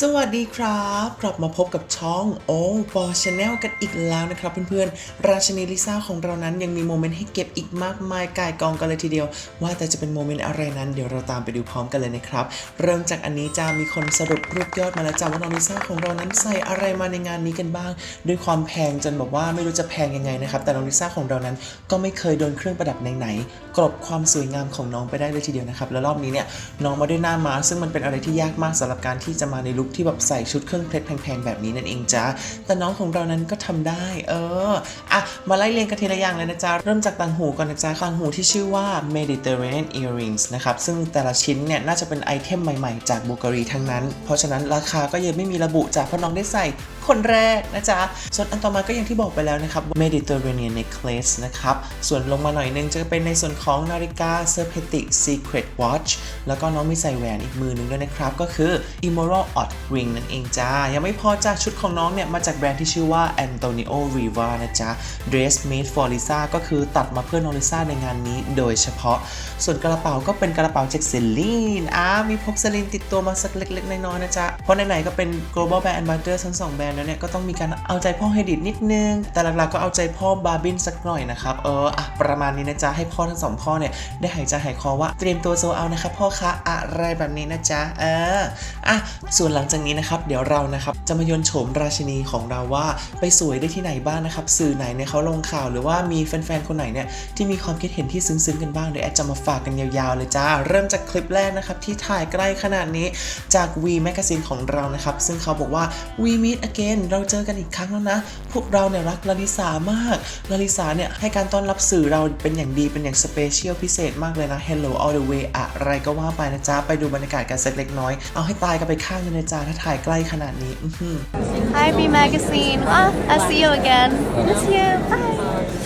สวัสดีครับ กลับมาพบกับช่องโอ้ปอชาแนลกันอีกแล้วนะครับเพื่อนๆ ราชินีลิซ่าของเรานั้นยังมีโมเมนต์ให้เก็บอีกมากมายกายกองกันเลยทีเดียว ว่าแต่จะเป็นโมเมนต์อะไรนั้นเดี๋ยวเราตามไปดูพร้อมกันเลยนะครับ เริ่มจากอันนี้จะมีคนสรุปรูปยอดมาแล้วจ้าว่าน้องลิซ่าของเรานั้นใส่อะไรมาในงานนี้กันบ้าง ด้วยความแพงจนแบบว่าไม่รู้จะแพงยังไงนะครับแต่น้องลิซ่าของเรานั้นก็ไม่เคยโดนเครื่องประดับไหนๆกลบความสวยงามของน้องไปได้เลยทีเดียวนะครับแล้วรอบนี้เนี่ยน้องมาด้วยหน้าม้าซึ่งมันเป็นอะไรที่ยากมากสำหรับการที่จะมาในลุคที่แบบใส่ชุดเครื่องเพชรแพงๆแบบนี้นั่นเองจ้าแต่น้องของเรานั้นก็ทำได้ เอออะมาไล่เรียงกันทีละอย่างเลยนะจ๊ะเริ่มจากต่างหูก่อนนะจ๊ะต่างหูที่ชื่อว่า Mediterranean Earrings นะครับซึ่งแต่ละชิ้นเนี่ยน่าจะเป็นไอเทมใหม่ๆ จากบูการีทั้งนั้น เพราะฉะนั้นราคาก็ยังไม่มีระบุจ้ะเพราะน้องได้ใส่ คนแรกนะจ๊ะ ส่วนอันต่อมาก็อย่างที่บอกไปแล้วนะครับ Mediterranean Necklace นะครับ ส่วนลงมาหน่อยนึงจะเป็นในส่วนของนาฬิกา Serpetic Secret Watch แล้วก็น้องมีใส่แหวนอีกมือนึงด้วยนะครับ ก็คือ Immoral Odd Ring นั่นเองจ้า ยังไม่พอจ้าชุดของน้องเนี่ย มาจากแบรนด์ที่ชื่อว่า Antonio Riva นะจ๊ะ Dress Made for Lisa ก็คือตัดมาเพื่อน้องลิซ่าในงานนี้โดยเฉพาะ ส่วนกระเป๋าก็เป็นกระเป๋าจากเซลีนอ่ามีพกเซลีนติดตัวมาสักเล็กๆน้อยๆนะจ๊ะเพราะไหนๆก็เป็น global brand ambassador ทั้งสองแบรนด์แล้วเนี่ยก็ต้องมีการเอาใจพ่อให้ดิดนิดนึง แต่หลักๆก็เอาใจพ่อบาร์บินสักหน่อยนะครับ เอออะประมาณนี้นะจ๊ะให้พ่อทั้งสองพ่อเนี่ยได้หายใจหายคอว่าเตรียมตัวโซเอานะครับพ่อคะอะไรแบบนี้นะจ๊ะเอออะส่วนหลังจากนี้นะครับเดี๋ยวเรานะครับจะมาโยนโฉมราชินีของเราว่าไปสวยได้ที่ไหนบ้างนะครับสื่อไหนเนี่ยเขาลงข่าวหรือว่ามีแฟนๆคนไหนเนี่ยที่มีความคิดเห็นที่ซึ้งๆกันบ้างเดี๋ยวแอดจะมาฝากกันยาวๆเลยจ้าเริ่มจากคลิปแรกนะครับที่ถ่ายใกล้ขนาดนี้จาก V Magazine ของเรานะครับซึ่งเขาบอกว่า We meet again เราเจอกันอีกครั้งแล้วนะ พวกเราเนี่ยรักลาลิสามากลาลิสาเนี่ยให้การต้อนรับสื่อเราเป็นอย่างดีเป็นอย่างสเปเชียลพิเศษมากเลยนะ Hello all the way อะไรก็ว่าไปนะจ๊ะ ไปดูบรรยากาศกันสักเล็กน้อย เอาให้ตายกันไปข้างเลยนะจ๊ะถ้าถ่ายใกล้ขนาดนี้อื้อหือ Hi, B Magazine. Ah, I see you again. Miss you. Bye.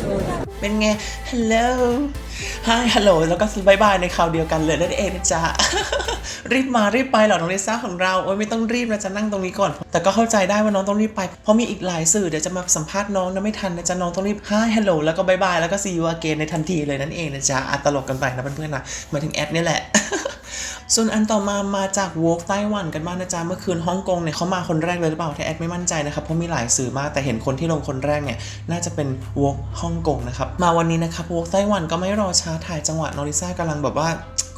เป็นไง ฮัลโหลฮ i ฮัลโหล แล้วก็บายบายในคราวเดียวกันเลยนั่นเองนะจ๊ะ รีบมารีบไปเหรอ น้องลิซ่าของเรา โอ้ยไม่ต้องรีบนะจะนั่งตรงนี้ก่อน แต่ก็เข้าใจได้ว่าน้องต้องรีบไป เพราะมีอีกหลายสื่อ เดี๋ยวจะมาสัมภาษณ์น้องนะไม่ทันนะจ๊ะ น้องต้องรีบฮายฮัลโหล แล้วก็บายบาย แล้วก็ซีอูอาเกนในทันทีเลยนั่นเองนะจ๊ะอะตลกกันไปนะเพื่อนๆนะหมายถึงแอดนี่แหละ ส่วนอันต่อมามาจากวอล์กไต้หวันกันบ้างนะจ๊ะเมื่อคืนฮ่องกงเนี่ยเขามาคนแรกเลยหรือเปล่าแต่แอดไม่มั่นใจนะครับเพราะมีหลายสื่อมากแต่เห็นคนที่ลงคนแรกเนี่ยน่าจะเป็นวอล์กฮ่องกงนะครับมาวันนี้นะครับวอล์กไต้หวันก็ไม่รอช้าถ่ายจังหวะนอริซ่ากำลังแบบว่า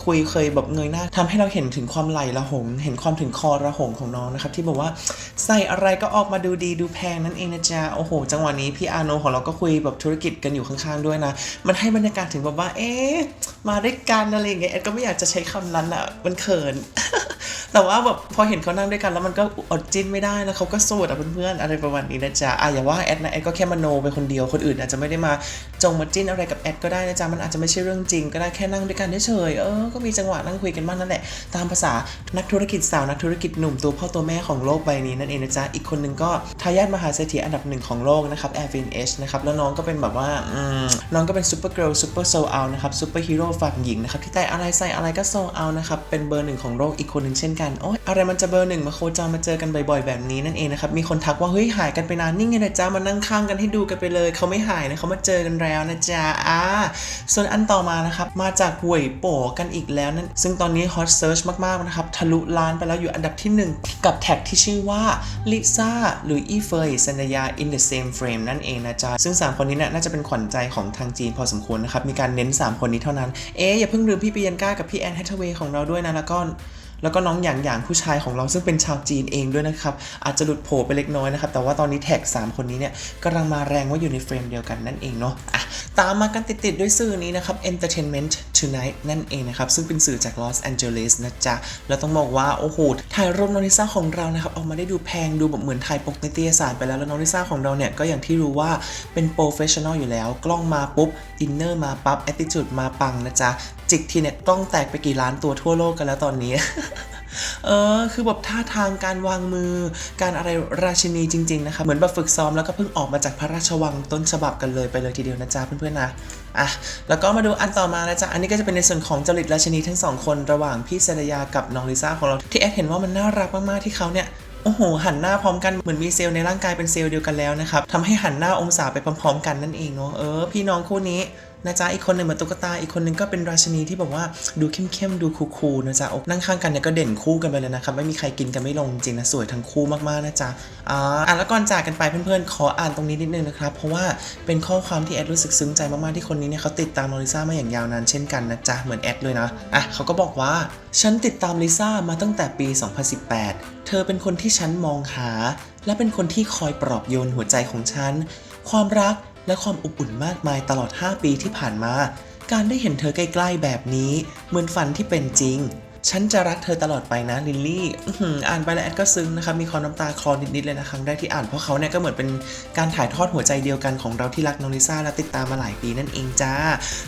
คุยเคยแบบเงยหน้าทำให้เราเห็นถึงความไหลระหง เห็นความถึงคอระหงของน้องนะครับ ที่บอกว่าใส่อะไรก็ออกมาดูดีดูแพงนั่นเองนะจ๊ะโอ้โห จังหวะนี้พี่อาโนของเราก็คุยแบบธุรกิจกันอยู่ข้างๆด้วยนะ มันให้บรรยากาศถึงแบบว่า เอ๊ะมาด้วยกันอะไรอย่างเงี้ยแอดก็ไม่อยากจะใช้คำนั้นอะมันเขิน แต่ว่าแบบพอเห็นเขานั่งด้วยกันแล้วมันก็อดจิ้นไม่ได้แล้วเขาก็โสดอะเพื่อนๆอะไรประมาณนี้นะจ๊ะอะอย่าว่าแอดนะแอดก็แค่มโนไปคนเดียวคนอื่นอาจจะไม่ได้มาจงมาจิ้นอะไรกับแอดก็ได้นะจ๊ะมันอาจจะไม่ใช่เรื่องจริงก็ได้แค่นั่งด้วยกันเฉยเออก็มีจังหวะนั่งคุยกันบ้างนั่นแหละ ตามภาษานักธุรกิจสาวนักธุรกิจหนุ่มตัวพ่อตัวแม่ของโลกใบนี้นั่นเองนะจ๊ะอีกคนนึงก็ทายาทมหาเศรษฐีอันดับหนึ่งของโลกนะครับแอร์ฟินเอชนะครับแล้วน้องก็เป็นแบบว่าน้องก็เป็นซูเปอร์เกิร์ลซูเปอร์โซลเอานะครับซูเปอร์ฮีโร่ฝั่งหญิงนะครับที่แต่อะไรใส่อะไรก็โซลเอานะครับเป็นเบอร์หนึ่งของโลกอีกคนหนึ่งเช่นกันโอ้ยอะไรมันจะเบอร์หนึ่งมาโคจรมาเจอกันบ่อยๆ แบบนี้นั่นเองนะครับ มีคนทักว่าเฮ้ยหายกันไปนานนี่ไงนะจ๊ะมานั่งข้างกันให้ดูกันไปเลย เขาไม่หายนะเขามาเจอกันแล้วนะจ๊ะอ่าส่วนอันต่อมานะครับ มาจากห่วยโป๋กันอีกแล้วนั่นซึ่งตอนนี้ฮอตเซิร์ชมากๆนะครับทะลุล้านไปแล้วอยู่อันดับที่หนึ่งกับแท็กที่ชื่อว่าลิซ่าหรืออีเฟยสัญญา in the same frame นั่นเองนะจ๊ะซึ่ง 3 คนนี้เนี่ยน่าจะเป็นขวัญใจของทางจีนพอสมควรนะครับมีการเน้น 3 คนนี้เท่านั้นเอ๊อย่าเพิ่งลืมพี่ปียันก้ากับพี่แอนแฮทเวย์ของเราด้วยนะแล้วก็ แล้วก็น้องหยางหยางผู้ชายของเราซึ่งเป็นชาวจีนเองด้วยนะครับ อาจจะหลุดโผล่ไปเล็กน้อยนะครับ แต่ว่าตอนนี้แท็ก 3 คนนี้เนี่ยกำลังมาแรงว่าอยู่ในเฟรมเดียวกันนั่นเองเนาะอะตามมากันติดๆด้วยสื่อนี้นะครับ Entertainment Tonight นั่นเองนะครับ ซึ่งเป็นสื่อจากลอสแอนเจลิสนะจ๊ะ แล้วต้องบอกว่า โอ้โห ถ่ายรูปน้องลิซ่าของเรานะครับออกมาได้ดูแพงดูแบบเหมือนถ่ายปกนิตยสารไปแล้ว แล้วน้องลิซ่าของเราเนี่ยก็อย่างที่รู้ว่าเป็นโปรเฟชชั่นอลอยู่แล้ว กล้องมาปุ๊บอินเนอร์มาปั๊บแอ t ติจูดมาปังนะจ๊ะจิกทีเนี่ยกล้องแตกไปกี่ล้านตัวทั่วโลกกันแล้วตอนนี้ เออ คือแบบท่าทางการวางมือ การอะไรราชินีจริง ๆ นะครับเหมือนแบบฝึกซ้อมแล้วก็เพิ่งออกมาจากพระราชวังต้นฉบับกันเลยไปเลยทีเดียวนะจ๊ะเพื่อนๆนะอะแล้วก็มาดูอันต่อมานะจ๊ะ อันนี้ก็จะเป็นในส่วนของจริตราชินีทั้งสองคนระหว่างพี่เซรยากับน้องลิซ่าของเราที่แอดเห็นว่ามันน่ารักมากๆที่เขาเนี่ยโอ้โห หันหน้าพร้อมกันเหมือนมีเซลล์ในร่างกายเป็นเซลล์เดียวกันแล้วนะครับทำให้หันหน้าองศาไปพร้อมๆ กันนั่นเองเนาะเออพี่น้องคู่นี้ นะจ๊ะอีกคนหนึ่งเหมือนตุ๊กตาอีกคนหนึ่งก็เป็นราชินีที่แบบว่าดูเข้มๆดูคูลๆนะจ๊ะอกนั่งข้างกันเนี่ยก็เด่นคู่กันไปเลยนะครับไม่มีใครกินกันไม่ลงจริงนะสวยทั้งคู่มากๆนะจ๊ะอ่าอะแล้วก่อนจากกันไปเพื่อนๆ ขออ่านตรงนี้นิดนึงนะครับเพราะว่าเป็นข้อความที่แอดรู้สึกซึ้งใจมากๆที่คนนี้เนี่ยเขาติดตามโนริซ่ามาอย่างยาวนานเช่นกันนะจ๊ะเหมือนแอดเลยนะอะเขาก็บอกว่าฉันติดตามลิซ่ามาตั้งแต่ปี 2018 เธอเป็นคนที่ฉันมองหา และเป็นคนที่คอยปลอบโยนหัวใจของฉัน ความรัก และความอบอุ่นมากมายตลอด 5 ปีที่ผ่านมา การได้เห็นเธอใกล้ ๆ แบบนี้ เหมือนฝันที่เป็นจริง ฉันจะรักเธอตลอดไปนะลิลลี่อ่านไปแล้วแอดก็ซึ้งนะครับมีความน้ำตาคลอนิดๆเลยนะครั้งแรกที่อ่านเพราะเขาเนี่ยก็เหมือนเป็นการถ่ายทอดหัวใจเดียวกันของเราที่รักน้องลิซ่าและติดตามมาหลายปีนั่นเองจ้า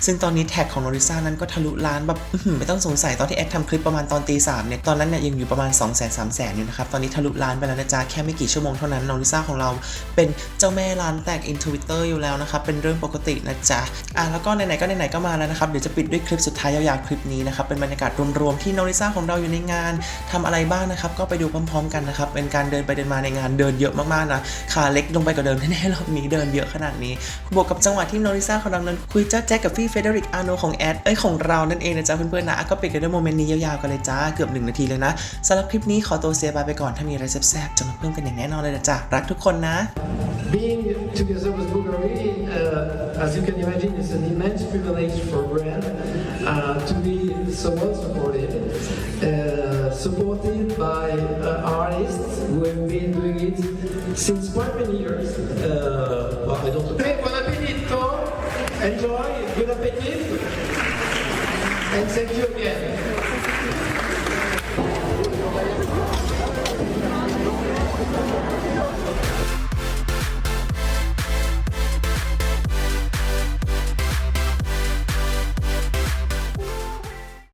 ซึ่งตอนนี้แท็กของน้องลิซ่านั้นก็ทะลุล้านแบบไม่ต้องสงสัยตอนที่แอดทำคลิปประมาณตอนตีสามเนี่ยตอนนั้นเนี่ยยังอยู่ประมาณ2 0 0 0 0 0 3 0 0 0 0อยู่นะครับตอนนี้ทะลุล้านไปแล้วนะจ๊ะแค่ไม่กี่ชั่วโมงเท่านั้นน้องลิซ่าของเราเป็นเจ้าแม่ล้านแตกอินทวิตเตอร์อยู่แล้วนะครับเป็นเรื่องปกตินะจ๊ะอะแล้วก็ไหนๆก็ไหนๆก็มาแล้วนะครับเดี๋ยวจะปิดด้วยคลิปสุดท้ายยาวๆคลิปนี้นะครับเป็นบรรยากาศรวมๆที่น้องลิซ่าของเราอยู่ในงานทำอะไรบ้างนะครับก็ไปดูพร้อม ๆ กันนะครับเป็นการเดินไปเดินมาในงานเดินเยอะมากๆนะขาเล็กลงไปกว่าเดิมแน่ๆรอบนี้เดินเยอะขนาดนี้บวกกับจังหวะที่น้องลิซ่าของเรานั้นคุยจ้าแจ๊กกับพี่เฟเดริกอาโนของแอดเอ้ยของเรานั่นเองนะจ๊ะเพื่อนๆนะก็ปิดกันด้วยโมเมนต์นี้ยาวๆกันเลยจ้าเกือบหนึ่งนาทีเลยนะสำหรับคลิปนี้ขอตัวเซบายไปก่อนถ้ามีอะไรแซ่บๆจะมาเพิ่มกันอย่างแน่นอนเลยนะจ๊ะรักทุกคนนะ Being together with Bulgari, uh, as you can imagine, is an immense privilege for Brand uh, to be so well supported, uh, supported by uh, artists who have been doing it since quite many years. Uh, well, I don't. Hey, buon appetito! Enjoy, good appetit, and thank you again.